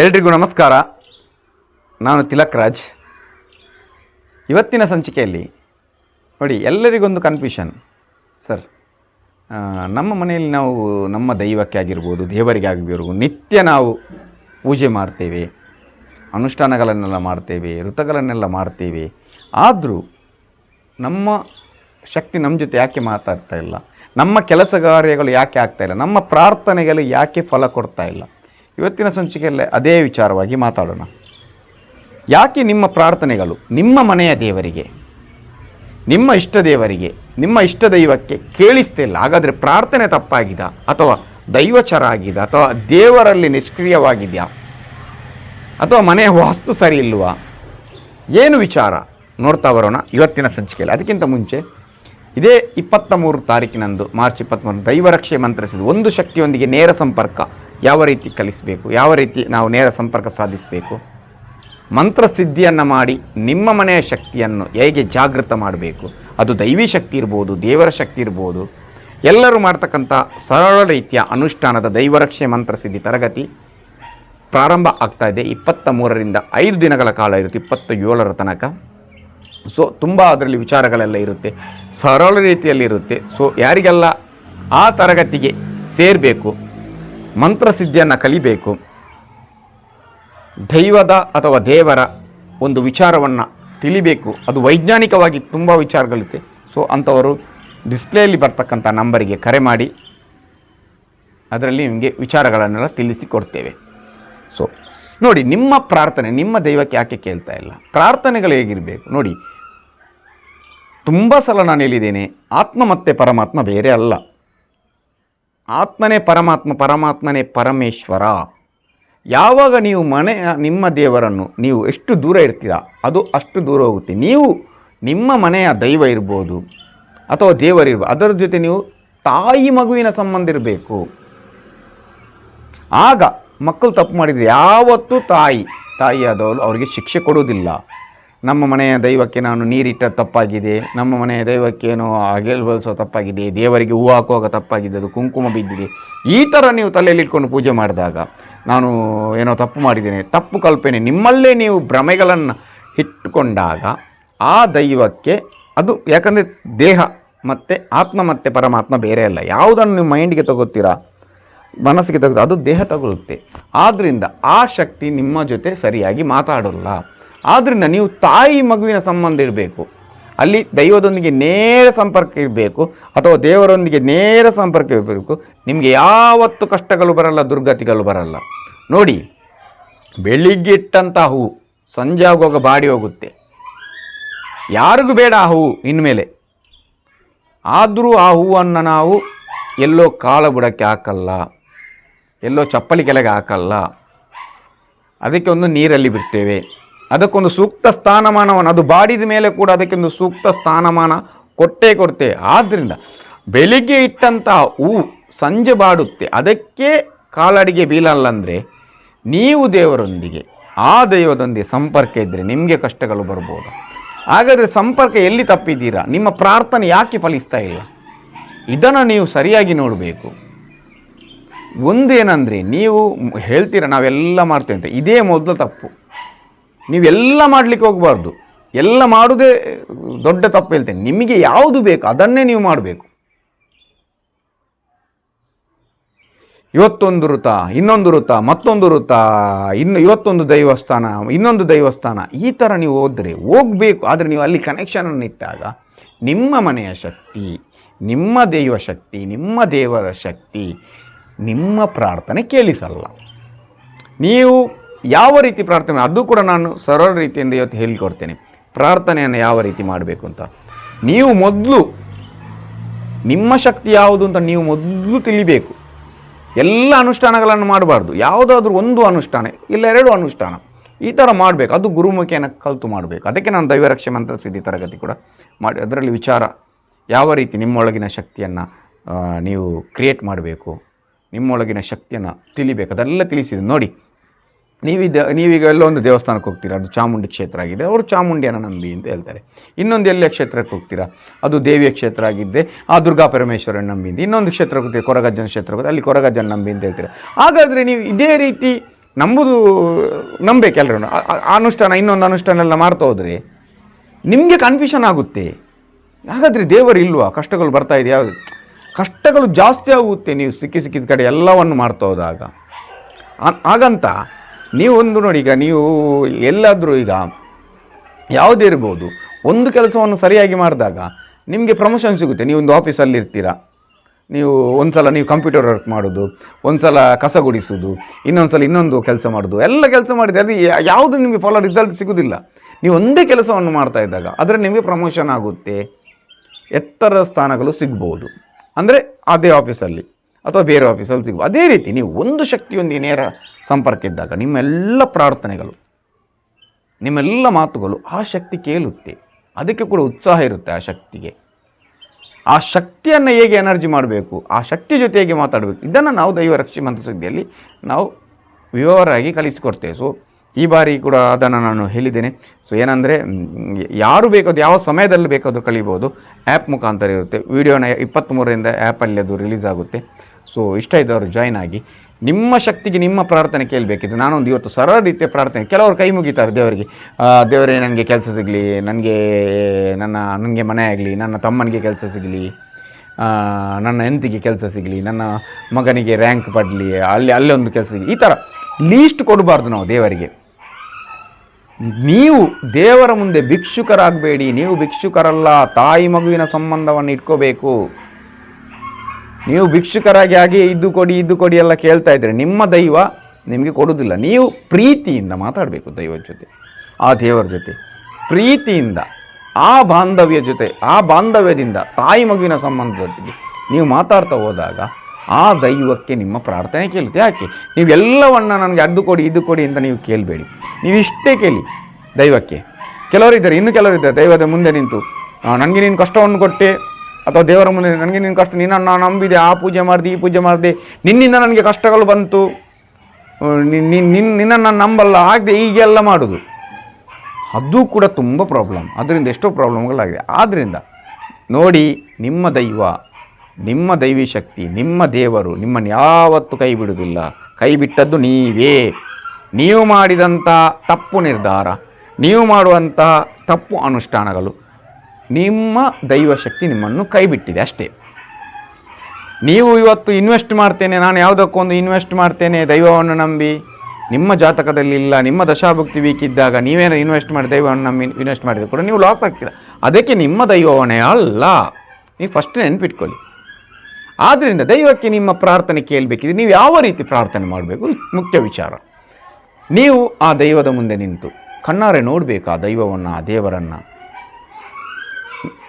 ಎಲ್ರಿಗೂ ನಮಸ್ಕಾರ. ನಾನು ತಿಲಕ್ ರಾಜ್. ಇವತ್ತಿನ ಸಂಚಿಕೆಯಲ್ಲಿ ನೋಡಿ, ಎಲ್ಲರಿಗೊಂದು ಕನ್ಫ್ಯೂಷನ್ ಸರ್ ನಮ್ಮ ಮನೆಯಲ್ಲಿ ನಾವು ನಮ್ಮ ದೈವಕ್ಕೆ ಆಗಿರ್ಬೋದು, ದೇವರಿಗೆ ಆಗಿರ್ಬೋದು, ನಿತ್ಯ ನಾವು ಪೂಜೆ ಮಾಡ್ತೇವೆ, ಅನುಷ್ಠಾನಗಳನ್ನೆಲ್ಲ ಮಾಡ್ತೇವೆ ಋತಗಳನ್ನೆಲ್ಲ ಮಾಡ್ತೇವೆ. ಆದರೂ ನಮ್ಮ ಶಕ್ತಿ ನಮ್ಮ ಜೊತೆ ಯಾಕೆ ಮಾತಾಡ್ತಾ ಇಲ್ಲ? ನಮ್ಮ ಕೆಲಸ ಕಾರ್ಯಗಳು ಯಾಕೆ ಆಗ್ತಾಯಿಲ್ಲ ನಮ್ಮ ಪ್ರಾರ್ಥನೆಗಳು ಯಾಕೆ ಫಲ ಕೊಡ್ತಾ ಇಲ್ಲ? ಇವತ್ತಿನ ಸಂಚಿಕೆಯಲ್ಲೇ ಅದೇ ವಿಚಾರವಾಗಿ ಮಾತಾಡೋಣ. ಯಾಕೆ ನಿಮ್ಮ ಪ್ರಾರ್ಥನೆಗಳು ನಿಮ್ಮ ಮನೆಯ ದೇವರಿಗೆ, ನಿಮ್ಮ ಇಷ್ಟ ದೇವರಿಗೆ, ನಿಮ್ಮ ಇಷ್ಟ ದೈವಕ್ಕೆ ಕೇಳಿಸ್ತಿಲ್ಲ ಹಾಗಾದರೆ ಪ್ರಾರ್ಥನೆ ತಪ್ಪಾಗಿದ ಅಥವಾ ದೈವಚರ ಆಗಿದ ಅಥವಾ ದೇವರಲ್ಲಿ ನಿಷ್ಕ್ರಿಯವಾಗಿದೆಯಾ ಅಥವಾ ಮನೆಯ ವಾಸ್ತು ಸರಿ ಇಲ್ವಾ ಏನು ವಿಚಾರ? ನೋಡ್ತಾ ಬರೋಣ ಇವತ್ತಿನ ಸಂಚಿಕೆಯಲ್ಲಿ. ಅದಕ್ಕಿಂತ ಮುಂಚೆ ಇದೇ ಇಪ್ಪತ್ತ ಮೂರು ತಾರೀಕಿನಂದು ಮಾರ್ಚ್ ಇಪ್ಪತ್ತ್ಮೂರು ದೈವರಕ್ಷೆ ಮಂತ್ರಿಸಿದ ಒಂದು ಶಕ್ತಿಯೊಂದಿಗೆ ನೇರ ಸಂಪರ್ಕ ಯಾವ ರೀತಿ ಕಲಿಸಬೇಕು? ಯಾವ ರೀತಿ ನಾವು ನೇರ ಸಂಪರ್ಕ ಸಾಧಿಸಬೇಕು? ಮಂತ್ರಸಿದ್ಧಿಯನ್ನು ಮಾಡಿ ನಿಮ್ಮ ಮನೆಯ ಶಕ್ತಿಯನ್ನು ಹೇಗೆ ಜಾಗೃತ ಮಾಡಬೇಕು? ಅದು ದೈವಿ ಶಕ್ತಿ ಇರ್ಬೋದು, ದೇವರ ಶಕ್ತಿ ಇರ್ಬೋದು. ಎಲ್ಲರೂ ಮಾಡ್ತಕ್ಕಂಥ ಸರಳ ರೀತಿಯ ಅನುಷ್ಠಾನದ ದೈವರಕ್ಷೆ ಮಂತ್ರಸಿದ್ಧಿ ತರಗತಿ ಪ್ರಾರಂಭ ಆಗ್ತಾ ಇದೆ. ಇಪ್ಪತ್ತ ಮೂರರಿಂದ ಐದು ದಿನಗಳ ಕಾಲ ಇರುತ್ತೆ ಇಪ್ಪತ್ತ ಏಳರ ತನಕ. ಸೊ ತುಂಬ ಅದರಲ್ಲಿ ವಿಚಾರಗಳೆಲ್ಲ ಇರುತ್ತೆ. ಸರಳ ರೀತಿಯಲ್ಲಿ ಇರುತ್ತೆ. ಸೊ ಯಾರಿಗೆಲ್ಲ ಆ ತರಗತಿಗೆ ಸೇರಬೇಕು ಮಂತ್ರಸಿದ್ಧಿಯನ್ನು ಕಲಿಬೇಕು. ದೈವದ ಅಥವಾ ದೇವರ ಒಂದು ವಿಚಾರವನ್ನು ತಿಳಿಬೇಕು. ಅದು ವೈಜ್ಞಾನಿಕವಾಗಿ ತುಂಬ ವಿಚಾರಗಳಿರುತ್ತೆ ಸೊ ಅಂಥವರು ಡಿಸ್ಪ್ಲೇಯಲ್ಲಿ ಬರ್ತಕ್ಕಂಥ ನಂಬರಿಗೆ ಕರೆ ಮಾಡಿ, ಅದರಲ್ಲಿ ನಿಮಗೆ ವಿಚಾರಗಳನ್ನೆಲ್ಲ ತಿಳಿಸಿಕೊಡ್ತೇವೆ. ಸೊ ನೋಡಿ, ನಿಮ್ಮ ಪ್ರಾರ್ಥನೆ, ನಿಮ್ಮ ದೈವಕ್ಕೆ ಯಾಕೆ ಕೇಳ್ತಾ ಇಲ್ಲ? ಪ್ರಾರ್ಥನೆಗಳು ಹೇಗಿರಬೇಕು? ನೋಡಿ, ತುಂಬ ಸಲ ನಾನು ಹೇಳಿದ್ದೇನೆ ಆತ್ಮ ಮತ್ತು ಪರಮಾತ್ಮ ಬೇರೆ ಅಲ್ಲ. ಆತ್ಮನೇ ಪರಮಾತ್ಮ, ಪರಮಾತ್ಮನೇ ಪರಮೇಶ್ವರ. ಯಾವಾಗ ನೀವು ಮನೆಯ ನಿಮ್ಮ ದೇವರನ್ನು ನೀವು ಎಷ್ಟು ದೂರ ಇರ್ತೀರಾ, ಅದು ಅಷ್ಟು ದೂರ ಹೋಗುತ್ತೆ. ನೀವು ನಿಮ್ಮ ಮನೆಯ ದೈವ ಇರ್ಬೋದು, ಅಥವಾ ದೇವರಿರ್ಬೋದು ಅದರ ಜೊತೆ ನೀವು ತಾಯಿ ಮಗುವಿನ ಸಂಬಂಧ ಇರಬೇಕು. ಆಗ ಮಕ್ಕಳು ತಪ್ಪು ಮಾಡಿದರೆ ಯಾವತ್ತೂ ತಾಯಿ, ತಾಯಿಯಾದವಳು ಅವರಿಗೆ ಶಿಕ್ಷೆ ಕೊಡುವುದಿಲ್ಲ. ನಮ್ಮ ಮನೆಯ ದೈವಕ್ಕೆ ನಾನು ನೀರಿಟ್ಟ ತಪ್ಪಾಗಿದೆ. ನಮ್ಮ ಮನೆಯ ದೈವಕ್ಕೇನು ಅಗೆಲ್ ಬಳಸೋ ತಪ್ಪಾಗಿದೆ. ದೇವರಿಗೆ ಹೂ ಹಾಕುವಾಗ ತಪ್ಪಾಗಿದೆ. ಅದು ಕುಂಕುಮ ಬಿದ್ದಿದೆ. ಈ ಥರ ನೀವು ತಲೆಯಲ್ಲಿ ಇಟ್ಕೊಂಡು ಪೂಜೆ ಮಾಡಿದಾಗ ನಾನು ಏನೋ ತಪ್ಪು ಮಾಡಿದ್ದೇನೆ. ತಪ್ಪು ಕಲ್ಪನೆ. ನಿಮ್ಮಲ್ಲೇ ನೀವು ಭ್ರಮೆಗಳನ್ನು ಇಟ್ಟುಕೊಂಡಾಗ ಆ ದೈವಕ್ಕೆ ಅದು ಯಾಕಂದರೆ ದೇಹ ಮತ್ತು ಆತ್ಮ ಮತ್ತು ಪರಮಾತ್ಮ ಬೇರೆ ಅಲ್ಲ. ಯಾವುದನ್ನು ನೀವು ಮೈಂಡ್ಗೆ ತಗೋತೀರಾ? ಮನಸ್ಸಿಗೆ ತಗೋ ಅದು ದೇಹ ತಗೊಳ್ಳುತ್ತೆ. ಆದ್ದರಿಂದ ಆ ಶಕ್ತಿ ನಿಮ್ಮ ಜೊತೆ ಸರಿಯಾಗಿ ಮಾತಾಡೋಲ್ಲ. ಆದ್ದರಿಂದ ನೀವು ತಾಯಿ ಮಗುವಿನ ಸಂಬಂಧ ಇರಬೇಕು. ಅಲ್ಲಿ ದೈವದೊಂದಿಗೆ ನೇರ ಸಂಪರ್ಕ ಇರಬೇಕು, ಅಥವಾ ದೇವರೊಂದಿಗೆ ನೇರ ಸಂಪರ್ಕ ಇರಬೇಕು. ನಿಮಗೆ ಯಾವತ್ತು ಕಷ್ಟಗಳು ಬರಲ್ಲ, ದುರ್ಗತಿಗಳು ಬರಲ್ಲ. ನೋಡಿ ಬೆಳಿಗ್ಗೆ ಇಟ್ಟಂಥ ಹೂವು ಸಂಜೆ ಆಗುವಾಗ ಬಾಡಿ ಹೋಗುತ್ತೆ. ಯಾರಿಗೂ ಬೇಡ ಆ ಹೂವು ಇನ್ಮೇಲೆ. ಆದರೂ ಆ ಹೂವನ್ನು ನಾವು ಎಲ್ಲೋ ಕಾಳ ಬುಡಕ್ಕೆ ಹಾಕಲ್ಲ, ಎಲ್ಲೋ ಚಪ್ಪಲಿ ಕೆಳಗೆ ಹಾಕಲ್ಲ. ಅದಕ್ಕೆ ಒಂದು ನೀರಲ್ಲಿ ಬಿಡ್ತೇವೆ. ಅದಕ್ಕೊಂದು ಸೂಕ್ತ ಸ್ಥಾನಮಾನವನ್ನು, ಅದು ಬಾಡಿದ ಮೇಲೆ ಕೂಡ ಅದಕ್ಕೊಂದು ಸೂಕ್ತ ಸ್ಥಾನಮಾನ ಕೊಟ್ಟೇ ಕೊಡ್ತೇವೆ ಆದ್ದರಿಂದ ಬೆಳಿಗ್ಗೆ ಇಟ್ಟಂತಹ ಹೂ ಸಂಜೆ ಬಾಡುತ್ತೆ. ಅದಕ್ಕೆ ಕಾಲಡಿಗೆ ಬೀಳಲ್ಲ ಅಂದರೆ ನೀವು ದೇವರೊಂದಿಗೆ, ಆ ದೈವದೊಂದಿಗೆ ಸಂಪರ್ಕ ಇದ್ದರೆ ನಿಮಗೆ ಕಷ್ಟಗಳು ಬರ್ಬೋದು. ಹಾಗಾದರೆ ಸಂಪರ್ಕ ಎಲ್ಲಿ ತಪ್ಪಿದ್ದೀರಾ? ನಿಮ್ಮ ಪ್ರಾರ್ಥನೆ ಯಾಕೆ ಫಲಿಸ್ತಾ ಇಲ್ಲ? ಇದನ್ನು ನೀವು ಸರಿಯಾಗಿ ನೋಡಬೇಕು. ಒಂದೇನಂದರೆ ನೀವು ಹೇಳ್ತೀರ, ನಾವೆಲ್ಲ ಮಾಡ್ತೇವೆ ಅಂತ. ಇದೇ ಮೊದಲು ತಪ್ಪು. ನೀವೆಲ್ಲ ಮಾಡಲಿಕ್ಕೆ ಹೋಗಬಾರ್ದು. ಎಲ್ಲ ಮಾಡುವುದೇ ದೊಡ್ಡ ತಪ್ಪು ಹೇಳ್ತೇನೆ. ನಿಮಗೆ ಯಾವುದು ಬೇಕು ಅದನ್ನೇ ನೀವು ಮಾಡಬೇಕು. ಇವತ್ತೊಂದು ವೃತ ಇನ್ನೊಂದು ವೃತ ಮತ್ತೊಂದು ವೃತ ಇನ್ನು ಇವತ್ತೊಂದು ದೈವಸ್ಥಾನ, ಇನ್ನೊಂದು ದೈವಸ್ಥಾನ, ಈ ಥರ ನೀವು ಹೋದರೆ ಹೋಗಬೇಕು. ಆದರೆ ನೀವು ಅಲ್ಲಿ ಕನೆಕ್ಷನನ್ನು ಇಟ್ಟಾಗ ನಿಮ್ಮ ಮನೆಯ ಶಕ್ತಿ, ನಿಮ್ಮ ದೈವ ಶಕ್ತಿ, ನಿಮ್ಮ ದೇವರ ಶಕ್ತಿ ನಿಮ್ಮ ಪ್ರಾರ್ಥನೆ ಕೇಳಿಸಲ್ಲ. ನೀವು ಯಾವ ರೀತಿ ಪ್ರಾರ್ಥನೆ ಅದು ಕೂಡ ನಾನು ಸರಳ ರೀತಿಯಿಂದ ಇವತ್ತು ಹೇಳಿಕೊಡ್ತೇನೆ. ಪ್ರಾರ್ಥನೆಯನ್ನು ಯಾವ ರೀತಿ ಮಾಡಬೇಕು ಅಂತ. ನೀವು ಮೊದಲು ನಿಮ್ಮ ಶಕ್ತಿ ಯಾವುದು ಅಂತ ನೀವು ಮೊದಲು ತಿಳಿಬೇಕು. ಎಲ್ಲ ಅನುಷ್ಠಾನಗಳನ್ನು ಮಾಡಬಾರ್ದು. ಯಾವುದಾದ್ರೂ ಒಂದು ಅನುಷ್ಠಾನ, ಇಲ್ಲ ಎರಡು ಅನುಷ್ಠಾನ, ಈ ಥರ ಮಾಡಬೇಕು. ಅದು ಗುರುಮುಖಿಯನ್ನು ಕಲಿತು ಮಾಡಬೇಕು. ಅದಕ್ಕೆ ನಾನು ದೈವರಕ್ಷೆ ಮಂತ್ರ ಸಿದ್ಧಿ ತರಗತಿ ಕೂಡ ಮಾಡಿ, ಅದರಲ್ಲಿ ವಿಚಾರ ಯಾವ ರೀತಿ ನಿಮ್ಮೊಳಗಿನ ಶಕ್ತಿಯನ್ನು ನೀವು ಕ್ರಿಯೇಟ್ ಮಾಡಬೇಕು, ನಿಮ್ಮೊಳಗಿನ ಶಕ್ತಿಯನ್ನು ತಿಳಿಬೇಕು. ಅದೆಲ್ಲ ತಿಳಿಸಿದೆ. ನೋಡಿ ನೀವಿದ ನೀವೀಗ ಎಲ್ಲೋ ಒಂದು ದೇವಸ್ಥಾನಕ್ಕೆ ಹೋಗ್ತೀರಾ? ಅದು ಚಾಮುಂಡಿ ಕ್ಷೇತ್ರ ಆಗಿದೆ. ಅವರು ಚಾಮುಂಡಿಯನ್ನು ನಂಬಿ ಅಂತ ಹೇಳ್ತಾರೆ. ಇನ್ನೊಂದು ಎಲ್ಲಿಯ ಕ್ಷೇತ್ರಕ್ಕೆ ಹೋಗ್ತೀರಾ? ಅದು ದೇವಿಯ ಕ್ಷೇತ್ರ ಆಗಿದ್ದೆ. ಆ ದುರ್ಗಾ ಪರಮೇಶ್ವರನ ನಂಬಿ ಇನ್ನೊಂದು ಕ್ಷೇತ್ರಕ್ಕೆ ಹೋಗ್ತೀವಿ ಕೊರಗಜ್ಜನ ಕ್ಷೇತ್ರ ಹೋಗುತ್ತೆ ಅಲ್ಲಿ ಕೊರಗಜ್ಜನ ನಂಬಿ ಅಂತ ಹೇಳ್ತೀರಾ? ಹಾಗಾದರೆ ನೀವು ಇದೇ ರೀತಿ ನಂಬುದು, ನಂಬೇಕು ಎಲ್ಲರೂ ಅನುಷ್ಠಾನ, ಇನ್ನೊಂದು ಅನುಷ್ಠಾನ ಎಲ್ಲ ಮಾಡ್ತಾ ಹೋದರೆ ನಿಮಗೆ ಕನ್ಫ್ಯೂಷನ್ ಆಗುತ್ತೆ. ಹಾಗಾದರೆ ದೇವರು ಇಲ್ವಾ? ಕಷ್ಟಗಳು ಬರ್ತಾ ಇದೆ. ಕಷ್ಟಗಳು ಜಾಸ್ತಿ ಆಗುತ್ತೆ. ನೀವು ಸಿಕ್ಕಿ ಸಿಕ್ಕಿದ ಕಡೆ ಎಲ್ಲವನ್ನು ಮಾಡ್ತಾ ಹೋದಾಗ. ಹಾಗಂತ ನೀವು ಒಂದು ನೋಡಿ, ಈಗ ನೀವು ಎಲ್ಲಾದರೂ ಈಗ ಯಾವುದೇ ಇರ್ಬೋದು, ಒಂದು ಕೆಲಸವನ್ನು ಸರಿಯಾಗಿ ಮಾಡಿದಾಗ ನಿಮಗೆ ಪ್ರಮೋಷನ್ ಸಿಗುತ್ತೆ. ನೀವು ಒಂದು ಆಫೀಸಲ್ಲಿ ಇರ್ತೀರಾ ನೀವು ಒಂದು ಸಲ ನೀವು ಕಂಪ್ಯೂಟರ್ ವರ್ಕ್ ಮಾಡೋದು ಒಂದು ಸಲ ಕಸ ಗುಡಿಸೋದು ಇನ್ನೊಂದು ಸಲ ಇನ್ನೊಂದು ಕೆಲಸ ಮಾಡೋದು, ಎಲ್ಲ ಕೆಲಸ ಮಾಡಿದೆ ಅದು ಯಾವುದು ನಿಮಗೆ ಫಾಲೋ ರಿಸಲ್ಟ್ ಸಿಗೋದಿಲ್ಲ. ನೀವು ಒಂದೇ ಕೆಲಸವನ್ನು ಮಾಡ್ತಾ ಇದ್ದಾಗ ಅದರ ನಿಮಗೆ ಪ್ರಮೋಷನ್ ಆಗುತ್ತೆ. ಎತ್ತರ ಸ್ಥಾನಗಳು ಸಿಗ್ಬೋದು. ಅಂದರೆ ಅದೇ ಆಫೀಸಲ್ಲಿ ಅಥವಾ ಬೇರೆ ಆಫೀಸಲ್ಲಿ ಸಿಗುವ. ಅದೇ ರೀತಿ ನೀವು ಒಂದು ಶಕ್ತಿಯೊಂದಿಗೆ ನೇರ ಸಂಪರ್ಕ ಇದ್ದಾಗ ನಿಮ್ಮೆಲ್ಲ ಪ್ರಾರ್ಥನೆಗಳು, ನಿಮ್ಮೆಲ್ಲ ಮಾತುಗಳು ಆ ಶಕ್ತಿ ಕೇಳುತ್ತೆ. ಅದಕ್ಕೆ ಕೂಡ ಉತ್ಸಾಹ ಇರುತ್ತೆ ಆ ಶಕ್ತಿಗೆ. ಆ ಶಕ್ತಿಯನ್ನು ಹೇಗೆ ಎನರ್ಜಿ ಮಾಡಬೇಕು, ಆ ಶಕ್ತಿ ಜೊತೆ ಹೇಗೆ ಮಾತಾಡಬೇಕು, ಇದನ್ನು ನಾವು ದೈವ ರಕ್ಷಿ ಮಂತ್ರ ಸುದ್ದಿಯಲ್ಲಿ ನಾವು ವಿವರವಾಗಿ ಕಲಿಸಿಕೊಡ್ತೇವೆ. ಸೊ ಈ ಬಾರಿ ಕೂಡ ಅದನ್ನು ನಾನು ಹೇಳಿದ್ದೇನೆ. ಸೊ ಏನಂದರೆ, ಯಾರು ಬೇಕಾದ್ರು, ಯಾವ ಸಮಯದಲ್ಲಿ ಬೇಕಾದರೂ ಕಲಿಬೋದು. ಆ್ಯಪ್ ಮುಖಾಂತರ ಇರುತ್ತೆ. ವಿಡಿಯೋನ ಇಪ್ಪತ್ತ್ಮೂರರಿಂದ ಆ್ಯಪಲ್ಲಿ ಅದು ರಿಲೀಸ್ ಆಗುತ್ತೆ. ಸೊ ಇಷ್ಟ ಇದ್ದವರು ಜಾಯ್ನ್ ಆಗಿ ನಿಮ್ಮ ಶಕ್ತಿಗೆ ನಿಮ್ಮ ಪ್ರಾರ್ಥನೆ ಕೇಳಬೇಕಿದ್ರೆ ನಾನೊಂದು ಇವತ್ತು ಸರಳ ರೀತಿಯ ಪ್ರಾರ್ಥನೆ, ಕೆಲವರು ಕೈ ಮುಗಿತಾರೆ ದೇವರಿಗೆ. ದೇವರೇ ನನಗೆ ಕೆಲಸ ಸಿಗಲಿ ನನಗೆ ನನ್ನ ನನಗೆ ಮನೆ ಆಗಲಿ, ನನ್ನ ತಮ್ಮನಿಗೆ ಕೆಲಸ ಸಿಗಲಿ ನನ್ನ ಹೆಂಡತಿಗೆ ಕೆಲಸ ಸಿಗಲಿ, ನನ್ನ ಮಗನಿಗೆ ರ್ಯಾಂಕ್ ಪಡಲಿ, ಅಲ್ಲಿ ಅಲ್ಲೊಂದು ಕೆಲಸ ಸಿಗಲಿ. ಈ ಥರ ಲೀಸ್ಟ್ ಕೊಡಬಾರ್ದು ನಾವು ದೇವರಿಗೆ. ನೀವು ದೇವರ ಮುಂದೆ ಭಿಕ್ಷುಕರಾಗಬೇಡಿ, ನೀವು ಭಿಕ್ಷುಕರಲ್ಲ, ತಾಯಿ ಮಗುವಿನ ಸಂಬಂಧವನ್ನು ಇಟ್ಕೋಬೇಕು. ನೀವು ಭಿಕ್ಷುಕರಾಗಿ ಹಾಗೆ ಇದು ಕೊಡಿ ಇದು ಕೊಡಿ ಎಲ್ಲ ಕೇಳ್ತಾ ಇದ್ದರೆ ನಿಮ್ಮ ದೈವ ನಿಮಗೆ ಕೊಡೋದಿಲ್ಲ ನೀವು ಪ್ರೀತಿಯಿಂದ ಮಾತಾಡಬೇಕು ದೈವದ ಜೊತೆ, ಆ ದೇವರ ಜೊತೆ. ಪ್ರೀತಿಯಿಂದ, ಆ ಬಾಂಧವ್ಯ ಜೊತೆ, ಆ ಬಾಂಧವ್ಯದಿಂದ, ತಾಯಿ ಮಗುವಿನ ಸಂಬಂಧದೊಟ್ಟಿಗೆ ನೀವು ಮಾತಾಡ್ತಾ ಹೋದಾಗ ಆ ದೈವಕ್ಕೆ ನಿಮ್ಮ ಪ್ರಾರ್ಥನೆ ಕೇಳುತ್ತೆ. ಯಾಕೆ? ನೀವೆಲ್ಲವನ್ನು ನನಗೆ ಅದು ಕೊಡಿ, ಇದು ಕೊಡಿ ಅಂತ ನೀವು ಕೇಳಬೇಡಿ. ನೀವು ಇಷ್ಟೇ ಕೇಳಿ ದೈವಕ್ಕೆ. ಕೆಲವರಿದ್ದಾರೆ, ಇನ್ನು ಕೆಲವರಿದ್ದಾರೆ, ದೈವದ ಮುಂದೆ ನಿಂತು ನನಗೆ ನೀನು ಕಷ್ಟವನ್ನು ಕೊಟ್ಟೆ ಅಥವಾ ದೇವರ ಮುಂದೆ ನನಗೆ ನಿನ್ನ ಕಷ್ಟ ನಿನ್ನನ್ನು ನಾನು ನಂಬಿದೆ, ಆ ಪೂಜೆ ಮಾಡಿದೆ, ಈ ಪೂಜೆ ಮಾಡಿದೆ, ನಿನ್ನಿಂದ ನನಗೆ ಕಷ್ಟಗಳು ಬಂತು. ನಿನ್ನ ನಿನ್ನನ್ನು ನಾನು ನಂಬಲ್ಲ, ಆಗದೆ ಹೀಗೆಲ್ಲ ಮಾಡೋದು. ಅದು ಕೂಡ ತುಂಬ ಪ್ರಾಬ್ಲಮ್ ಅದರಿಂದ ಎಷ್ಟೋ ಪ್ರಾಬ್ಲಮ್ಗಳಾಗಿದೆ ಆದ್ದರಿಂದ ನೋಡಿ, ನಿಮ್ಮ ದೈವ, ನಿಮ್ಮ ದೈವಿ ಶಕ್ತಿ, ನಿಮ್ಮ ದೇವರು ನಿಮ್ಮನ್ನು ಯಾವತ್ತೂ ಕೈ ಬಿಡುವುದಿಲ್ಲ. ಕೈ ಬಿಟ್ಟದ್ದು ನೀವೇ. ನೀವು ಮಾಡಿದಂಥ ತಪ್ಪು ನಿರ್ಧಾರ, ನೀವು ಮಾಡುವಂಥ ತಪ್ಪು ಅನುಷ್ಠಾನಗಳು ನಿಮ್ಮ ದೈವ ಶಕ್ತಿ ನಿಮ್ಮನ್ನು ಕೈಬಿಟ್ಟಿದೆ ಅಷ್ಟೇ. ನೀವು ಇವತ್ತು ಇನ್ವೆಸ್ಟ್ ಮಾಡ್ತೇನೆ, ನಾನು ಯಾವುದಕ್ಕೊಂದು ಇನ್ವೆಸ್ಟ್ ಮಾಡ್ತೇನೆ, ದೈವವನ್ನು ನಂಬಿ. ನಿಮ್ಮ ಜಾತಕದಲ್ಲಿ ಇಲ್ಲ, ನಿಮ್ಮ ದಶಾಭುಕ್ತಿ ವೀಕಿದ್ದಾಗ ನೀವೇನೋ ಇನ್ವೆಸ್ಟ್ ಮಾಡಿ, ದೈವವನ್ನು ನಂಬಿ ಇನ್ವೆಸ್ಟ್ ಮಾಡಿದ್ರು ಕೂಡ ನೀವು ಲಾಸ್ ಆಗ್ತೀರ. ಅದಕ್ಕೆ ನಿಮ್ಮ ದೈವವನೇ ಅಲ್ಲ. ನೀವು ಫಸ್ಟ್ ನೆನ್ಪಿಟ್ಕೊಳ್ಳಿ. ಆದ್ದರಿಂದ ದೈವಕ್ಕೆ ನಿಮ್ಮ ಪ್ರಾರ್ಥನೆ ಕೇಳಬೇಕಿದೆ. ನೀವು ಯಾವ ರೀತಿ ಪ್ರಾರ್ಥನೆ ಮಾಡಬೇಕು? ಮುಖ್ಯ ವಿಚಾರ. ನೀವು ಆ ದೈವದ ಮುಂದೆ ನಿಂತು ಕಣ್ಣಾರೆ ನೋಡಬೇಕು ಆ ದೈವವನ್ನು, ಆ ದೇವರನ್ನು.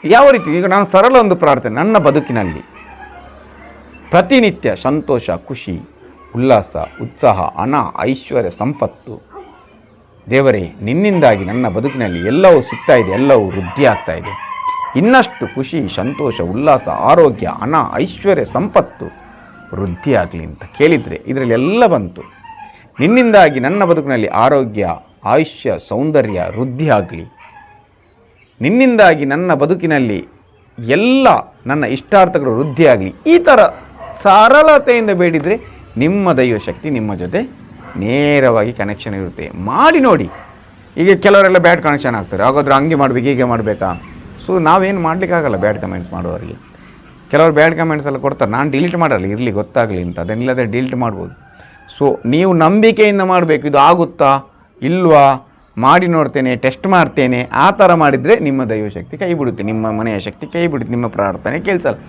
ಯಾವ ರೀತಿ? ಈಗ ನಾನು ಸರಳ ಒಂದು ಪ್ರಾರ್ಥನೆ, ನನ್ನ ಬದುಕಿನಲ್ಲಿ. ಪ್ರತಿನಿತ್ಯ ಸಂತೋಷ, ಖುಷಿ, ಉಲ್ಲಾಸ, ಉತ್ಸಾಹ, ಹಣ, ಐಶ್ವರ್ಯ, ಸಂಪತ್ತು. ದೇವರೇ, ನಿನ್ನಿಂದಾಗಿ ನನ್ನ ಬದುಕಿನಲ್ಲಿ ಎಲ್ಲವೂ ಸಿಗ್ತಾ ಇದೆ, ಎಲ್ಲವೂ ವೃದ್ಧಿ ಆಗ್ತಾ ಇದೆ. ಇನ್ನಷ್ಟು ಖುಷಿ, ಸಂತೋಷ, ಉಲ್ಲಾಸ, ಆರೋಗ್ಯ, ಹಣ, ಐಶ್ವರ್ಯ, ಸಂಪತ್ತು ವೃದ್ಧಿ ಆಗಲಿ ಅಂತ ಕೇಳಿದರೆ ಇದರಲ್ಲಿ ಎಲ್ಲ ಬಂತು. ನಿನ್ನಿಂದಾಗಿ ನನ್ನ ಬದುಕಿನಲ್ಲಿ ಆರೋಗ್ಯ, ಆಯುಷ್ಯ, ಸೌಂದರ್ಯ ವೃದ್ಧಿ ಆಗಲಿ. ನಿನ್ನಿಂದಾಗಿ ನನ್ನ ಬದುಕಿನಲ್ಲಿ ಎಲ್ಲ ನನ್ನ ಇಷ್ಟಾರ್ಥಗಳು ವೃದ್ಧಿಯಾಗಲಿ. ಈ ಥರ ಸರಳತೆಯಿಂದ ಬೇಡಿದರೆ ನಿಮ್ಮ ದೈವ ಶಕ್ತಿ ನಿಮ್ಮ ಜೊತೆ ನೇರವಾಗಿ ಕನೆಕ್ಷನ್ ಇರುತ್ತೆ. ಮಾಡಿ ನೋಡಿ. ಈಗ ಕೆಲವರೆಲ್ಲ ಬ್ಯಾಡ್ ಕನೆಕ್ಷನ್ ಆಗ್ತಾರೆ. ಹಾಗಾದ್ರೆ ಹಂಗೆ ಮಾಡಬೇಕು, ಹೀಗೆ ಮಾಡಬೇಕಾ? ಸೊ ನಾವೇನು ಮಾಡಲಿಕ್ಕಾಗಲ್ಲ ಬ್ಯಾಡ್ ಕಮೆಂಟ್ಸ್ ಮಾಡುವವರಿಗೆ. ಕೆಲವರು ಬ್ಯಾಡ್ ಕಮೆಂಟ್ಸ್ ಎಲ್ಲ ಕೊಡ್ತಾರೆ. ನಾನು ಡಿಲೀಟ್ ಮಾಡಲ್ಲ, ಇರಲಿ, ಗೊತ್ತಾಗಲಿ ಅಂತ. ಅದನ್ನಿಲ್ಲದೆ ಡಿಲೀಟ್ ಮಾಡ್ಬೋದು. ಸೊ ನೀವು ನಂಬಿಕೆಯಿಂದ ಮಾಡಬೇಕು. ಇದು ಆಗುತ್ತಾ? ಇಲ್ವಾ? ಮಾಡಿ ನೋಡ್ತೇನೆ ಟೆಸ್ಟ್ ಮಾಡ್ತೇನೆ, ಆ ಥರ ಮಾಡಿದರೆ ನಿಮ್ಮ ದೈವಶಕ್ತಿ ಕೈ ಬಿಡುತ್ತೆ ನಿಮ್ಮ ಮನೆಯ ಶಕ್ತಿ ಕೈ ಬಿಡುತ್ತೆ ನಿಮ್ಮ ಪ್ರಾರ್ಥನೆ ಕೇಳಿಸಲ್ಲ.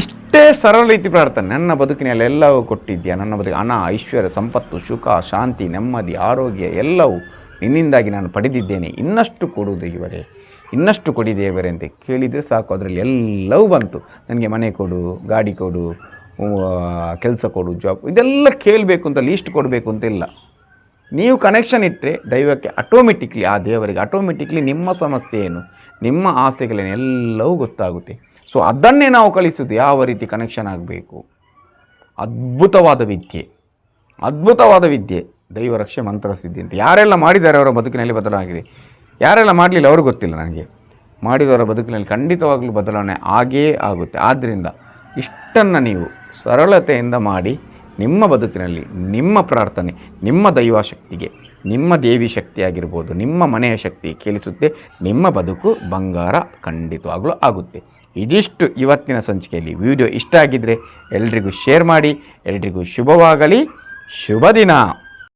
ಇಷ್ಟೇ ಸರಳ ರೀತಿ ಪ್ರಾರ್ಥನೆ. ನನ್ನ ಬದುಕಿನಲ್ಲಿ ಎಲ್ಲವೂ ಕೊಟ್ಟಿದ್ಯಾ ನನ್ನ ಬದುಕು ಹಣ, ಐಶ್ವರ್ಯ, ಸಂಪತ್ತು, ಸುಖ, ಶಾಂತಿ, ನೆಮ್ಮದಿ, ಆರೋಗ್ಯ ಎಲ್ಲವೂ ನಿನ್ನಿಂದಾಗಿ ನಾನು ಪಡೆದಿದ್ದೇನೆ. ಇನ್ನಷ್ಟು ಕೊಡುವುದು ಇವರೇ ಇನ್ನಷ್ಟು ಕೊಡಿ ದೇವರೇ ಅಂತ ಕೇಳಿದರೆ ಸಾಕು. ಅದರಲ್ಲಿ ಎಲ್ಲವೂ ಬಂತು. ನನಗೆ ಮನೆ ಕೊಡು, ಗಾಡಿ ಕೊಡು ಕೆಲಸ ಕೊಡು ಜಾಬ್ ಇದೆಲ್ಲ ಕೇಳಬೇಕು ಅಂತ ಲೀಸ್ಟ್ ಕೊಡಬೇಕು ಅಂತ ಇಲ್ಲ. ನೀವು ಕನೆಕ್ಷನ್ ಇಟ್ಟರೆ ದೈವಕ್ಕೆ ಆಟೋಮೆಟಿಕ್ಲಿ ಆ ದೇವರಿಗೆ ಆಟೋಮೆಟಿಕ್ಲಿ ನಿಮ್ಮ ಸಮಸ್ಯೆ ಏನು? ನಿಮ್ಮ ಆಸೆಗಳೇನು? ಎಲ್ಲವೂ ಗೊತ್ತಾಗುತ್ತೆ. ಸೊ ಅದನ್ನೇ ನಾವು ಕಲಿಸೋದು ಯಾವ ರೀತಿ ಕನೆಕ್ಷನ್ ಆಗಬೇಕು? ಅದ್ಭುತವಾದ ವಿದ್ಯೆ. ಅದ್ಭುತವಾದ ವಿದ್ಯೆ. ದೈವ ರಕ್ಷೆ ಮಂತ್ರ ಸಿದ್ಧಿ ಅಂತ. ಯಾರೆಲ್ಲ ಮಾಡಿದ್ದಾರೆ ಅವರ ಬದುಕಿನಲ್ಲಿ ಬದಲಾಗಿದೆ? ಯಾರೆಲ್ಲ ಮಾಡಲಿಲ್ಲ? ಅವ್ರಿಗೆ ಗೊತ್ತಿಲ್ಲ ನನಗೆ. ಮಾಡಿದವರ ಬದುಕಿನಲ್ಲಿ ಖಂಡಿತವಾಗಲೂ ಬದಲಾವಣೆ ಆಗೇ ಆಗುತ್ತೆ. ಆದ್ದರಿಂದ ಇಷ್ಟನ್ನು ನೀವು ಸರಳತೆಯಿಂದ ಮಾಡಿ ನಿಮ್ಮ ಬದುಕಿನಲ್ಲಿ, ನಿಮ್ಮ ಪ್ರಾರ್ಥನೆ, ನಿಮ್ಮ ದೈವಶಕ್ತಿಗೆ, ನಿಮ್ಮ ದೇವಿ ಶಕ್ತಿ ಆಗಿರ್ಬೋದು ನಿಮ್ಮ ಮನೆಯ ಶಕ್ತಿ ಕೇಳಿಸುತ್ತೆ, ನಿಮ್ಮ ಬದುಕು ಬಂಗಾರ ಖಂಡಿತವಾಗಲೂ ಆಗುತ್ತೆ. ಇದಿಷ್ಟು ಇವತ್ತಿನ ಸಂಚಿಕೆಯಲ್ಲಿ. ವಿಡಿಯೋ ಇಷ್ಟ ಆಗಿದ್ದರೆ ಎಲ್ರಿಗೂ ಶೇರ್ ಮಾಡಿ, ಎಲ್ರಿಗೂ ಶುಭವಾಗಲಿ ಶುಭ ದಿನ